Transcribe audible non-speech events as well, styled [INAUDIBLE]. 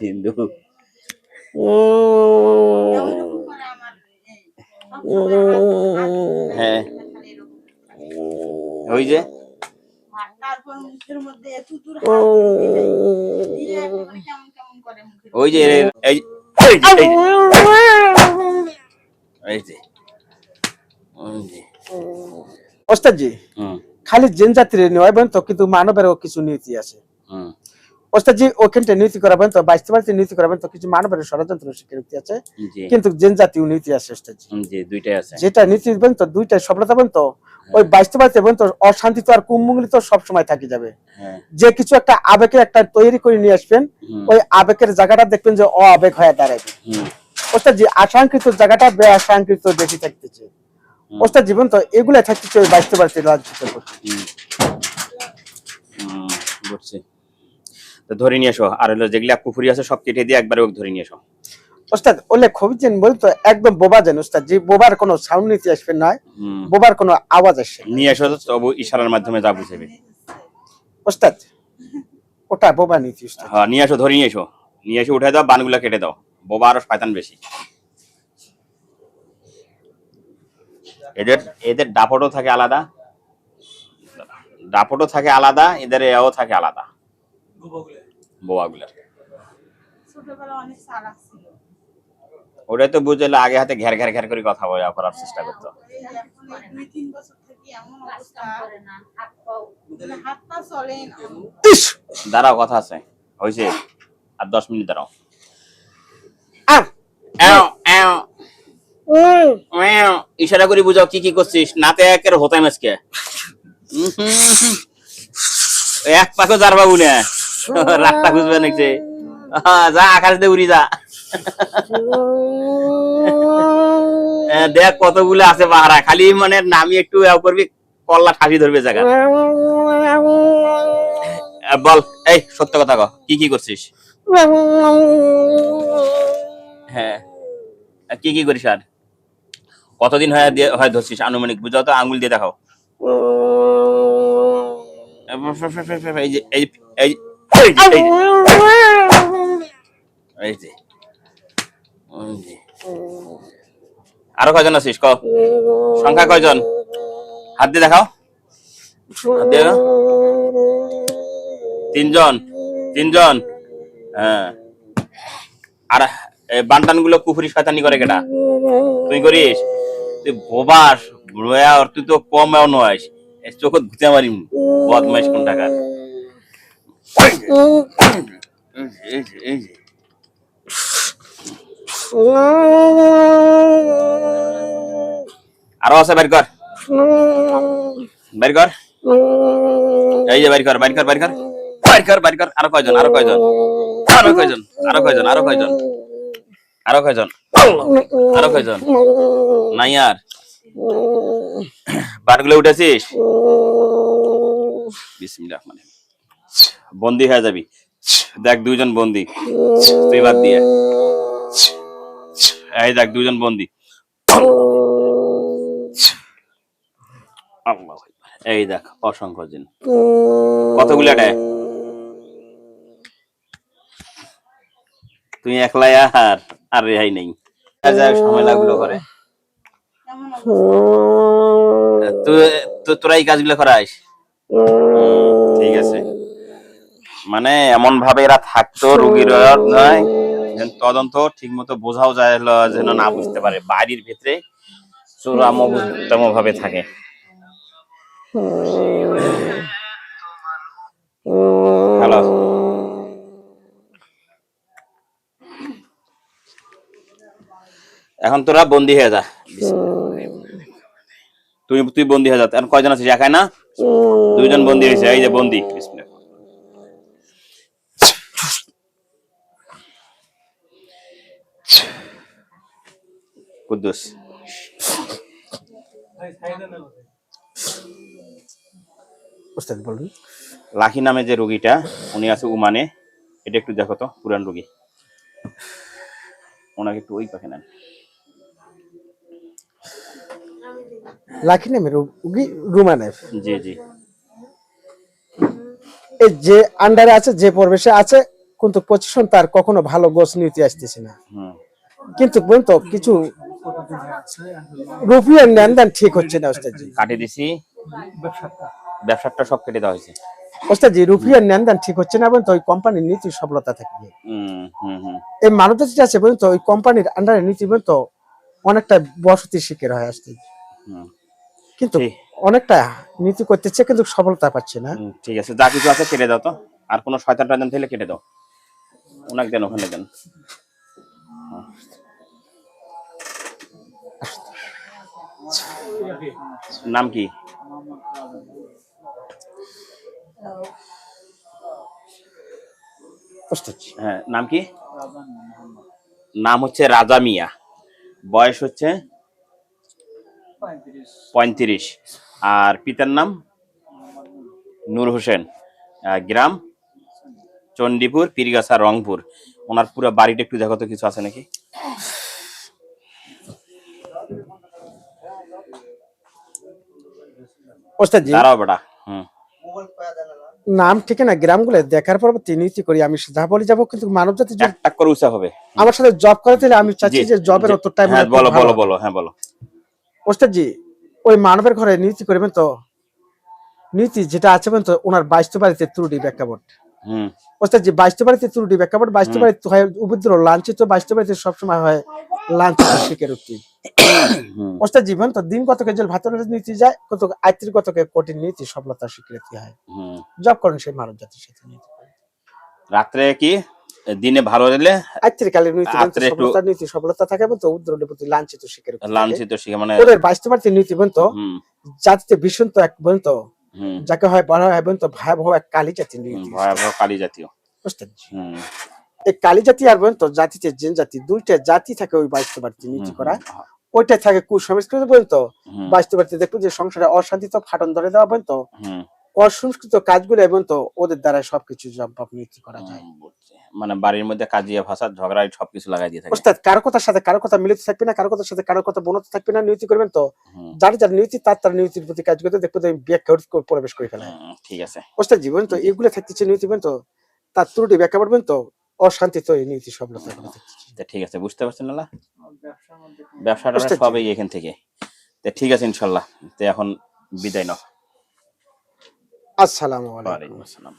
হিন্দু। হ্যাঁ। ওই যে। ওই যে ওস্তাদজি খালি জেন জাতির নয় তো কিন্তু মানবেরও কিছু নীতি আছে। হুম ওস্তাদজি ওখানটা নীতি করাবেন তো বাইশতে বাড়িতে নীতি করাবেন তো কিছু মানবের ষড়যন্ত্র নীতি আছে। কিন্তু জেন জাতীয় নীতি আছে ওস্তাদজি। হুম, জি দুইটাই আছে। যেটা নীতি দিবেন তো দুইটাই সফলতা পাবেন তো ওই বাইশতে বাড়িতে বলেন তো অশান্তি তো আর কুমুঙ্গলি তো সবসময় থাকি যাবে। হ্যাঁ। যে কিছু একটা আবেগে একটা তৈরি করে নিয়ে আসবেন ওই আবেগের জায়গাটা দেখবেন যে অ আবেগ হয়ে দাঁড়াবে। ওস্তাদ জি আশাঙ্কিত জায়গাটা বেআশাঙ্কিত বেশি থাকতেছে। হুম। ওস্তাদ জীবন তো এগুলা থাকতেছে ওই বাইশতে বাড়িতে। হুম, বুঝছি। তো ধরে নিয়ে এসো। আর হলো যেগুলা পুকুরি আছে সব কেটে দিয়ে একবারে ওকে ধরে নিয়ে এসো। ওস্তাদ ওলে খবিজেন বলতো একদম বোবা যেন ওস্তাদ যে বোবার কোনো সাউন্ড নীতি আসবে না বোবার কোনো আওয়াজ আসবে না। নিয়ে এসো তবু ইশারার মাধ্যমে যা বুঝেবে। ওস্তাদ ওটা বোবা নীতি ওস্তাদ। হ্যাঁ নিয়ে এসো ধরে নিয়ে এসো। নিয়ে এসে উঠে দাও বানগুলা কেটে দাও। বোবা আরও শয়তান বেশি। এদের এদের ডাপটও থাকে আলাদা। ডাপটও থাকে আলাদা এদের এও থাকে আলাদা। বোবাগুলার ছোটবেলা অনেক চালাক ছিল। ওটাই তো বুঝলে আগে হাতে ঘের ঘের ঘের করে কথা বলা করার চেষ্টা করতো। এই এখন এই দুই তিন বছর থেকে এমন অবস্থা। মানে হাত পা চলে না। ইস! দাঁড়াও কথা আছে। হয়েছে আর দশ মিনিট দাঁড়াও। ইশারা করে বুঝাও কি কি করছিস? নাতে একের হতাই মাসকে। এক পাকে যার বাবু না। [LAUGHS] রাস্তা খুঁজবে নাকি যা আকাশ দিয়ে উড়ি যা। দেখ কতগুলো আছে বাহারা খালি মানে নামি একটু করবি কল্লা ঠাসি ধরবে জায়গা। বল এই সত্য কথা কহ কি কি করছিস? হ্যাঁ। কি কি করিস আর? কতদিন হয় হয় ধরছিস আনুমানিক? বুঝাও তো আঙুল দিয়ে দেখাও। এই যে এই এই যে-। আরও কয়জন আছিস? ক সংখ্যা কয়জন? হাত দিয়ে দেখাও। হাত দিয়ে। তিনজন। তিনজন। হ্যাঁ। আর বান্টানগুলো কুফুরি শয়তানি করে কেটা? তুই করিস? তুই বোবাস তুই তো কম নয়। চোখ ঘুতে মারি বদমাইশ কোন টাকা। আরও আছে বের কর। বের কর। এই যে বের কর বের কর বের কর। বের কর বের কর। আরও কয়জন আরও কয়জন। আরও কয়জন আরও কয়জন আরও কয়জন। আরও কয়জন আরও কয়জন। নাই আর। বারগুলো উঠেছিস? বিসমিল্লাহ মানে বন্দি হয়ে যাবি। দেখ দুইজন বন্দি। তুই বাদ দিয়ে। এই দেখ দুইজন বন্দি। এই দেখ, অসংখ্য জিন। কতগুলো তুই একলাই আর আর রেহাই নেই। যাক সময় লাগল করে। তোরা এই কাজগুলো করাইস। ঠিক আছে। মানে এমন ভাবে এরা থাকতো রুগীর নয় তদন্ত ঠিক মতো বোঝাও যায় যেন না বুঝতে পারে। বাড়ির ভেতরে চোরাম ভাবে থাকে। হ্যালো। এখন তোরা বন্দি হয়ে যা। তুই তুই বন্দি হয়ে যা। এখন কয়জন আছিস? একাই না? দুইজন বন্দি হয়েছে। এই যে বন্দি। কুদ্দুস। লাকি নামে যে রোগীটা উনি আছে উমানে এটা একটু দেখো তো পুরান রুগী। ওনাকে একটু ওই পাখে নেন। লাখি নেমে রুগী রুমানের জি জি। যে আন্ডারে আছে যে পরিবেশে আছে কিন্তু পজিশন তার কখনো ভালো গোছ নিতে আসতেছে না। কিন্তু পর্যন্ত কিছু রুপিয়ার লেনদেন ঠিক হচ্ছে না ওস্তাদজি। কাটিয়ে দিছি। ব্যবসাটা? সব কেটে দেওয়া হয়েছে। ওস্তাদজি রুপিয়ার লেনদেন ঠিক হচ্ছে না পর্যন্ত ওই কোম্পানির নীতি সফলতা থাকবে হুম হুম হুম। এই মানবতা যেটা আছে পর্যন্ত ওই কোম্পানির আন্ডারে নীতি পর্যন্ত অনেকটা বসতি শিকার হয় আসতে হুম। কিন্তু অনেকটা নীতি করতেছে কিন্তু সফলতা পাচ্ছে না। হুম, ঠিক আছে যা কিছু আছে কেটে দাও তো। আর কোনো শয়তান টয়তান থাকলে কেটে দাও। ওনাকে দেন ওখানে দেন। নাম কি? হ্যাঁ নাম কি? নাম হচ্ছে রাজা মিয়া। বয়স হচ্ছে পঁয়ত্রিশ। আর পিতার নাম? নূর হোসেন। গ্রাম? চণ্ডীপুর পীরগাছা রংপুর। ওনার পুরো বাড়িটা একটু দেখো তো কিছু আছে নাকি? ওস্তাদজি দাঁড়াও বেটা হুম। নাম ঠিক না গ্রামগুলো দেখার পর নীতি করি আমি যা বলি যাব কিন্তু মানব জাতি টাক করে উঁচা হবে। আমার সাথে জব করাতে হলে আমি চাচ্ছি যে জবের জি। টাইম হ্যাঁ বলো বলো বলো হ্যাঁ বলো। ওস্তাদজি ওই মানবের ঘরে নীতি করবেন তো? নীতি যেটা আছে বলেন তো ওনার বাইশটো বাড়িতে ত্রুটি ব্যাখ্যাপট হুম। ওস্তাদজি বাইশটো বাড়িতে ত্রুটি ব্যাখ্যাপট বাইশটো হুম। বাড়িতে হয় উপদ্র লাঞ্ছিত বাইশটো বাড়িতে সবসময় হয়। লাঞ্ছিত শিখের উক্তি হুম জীবন তো দিন কতকে জেল ভাতরের নীতি যায় কত আয়ত্রির কতকে কঠিন নীতি সফলতা স্বীকৃতি হয়? জব করেন সেই মানব জাতির সাথে নীতি রাত্রে কি? দিনে ভালো দিলে আয়ত্রিকালের নীতি বলতে রাত্রে একটু- সফলতা নীতি সফলতা থাকে বলতো উদ্রের প্রতি লাঞ্ছিত শিখের লাঞ্ছিত শিখে মানে ওদের বাইশটো বাড়িতে নীতি বলতো জাতিতে ভীষণ তো এক বলতো হুম। যাকে হয় বলা হয় বলতো ভয়াবহ এক কালী নীতি। ভয়াবহ কালী জাতীয় বুঝতে এই কালী জাতি আর বলেন তো জাতিতে জেন জাতি দুইটা জাতি থাকে ওই বাইশটো বাড়িতে নীতি করা। ওইটা থাকে কুসংস্কৃত বলতো হুম, বাইশটো বাড়িতে দেখব যে সংসারে অশান্তি তো ফাটন ধরে দেওয়া বলতো হুম, অসংস্কৃত কাজগুলো এবং তো ওদের দ্বারা সবকিছু জবাব নীতি করা যায়। মানে বাড়ির মধ্যে কাজিয়া ভাষা ঝগড়া সবকিছু লাগাই দিয়ে থাকে। ওস্তাদ কারও কথার সাথে কারও কথা মিলিত থাকবে না কারও কথার সাথে কারও কথা বনত থাকবে না নীতি করবেন তো। যার যার নীতি তার তার নীতির প্রতি কাজ করতে দেখব যে ব্যাখ্যা প্রবেশ করে ফেলে। ঠিক আছে। ওস্তাদ জীবন তো এগুলো থাকতেছে নীতি বলেন তো তার ত্রুটি ব্যাখ্যা করবেন তো অশান্তি তো এই নীতি সব ঠিক আছে বুঝতে পারছেন না ব্যবসাটা সবই এখান থেকে। ঠিক আছে ইনশাল্লাহ। তো এখন বিদায় নাও। আসসালামু আলাইকুম। আসসালাম।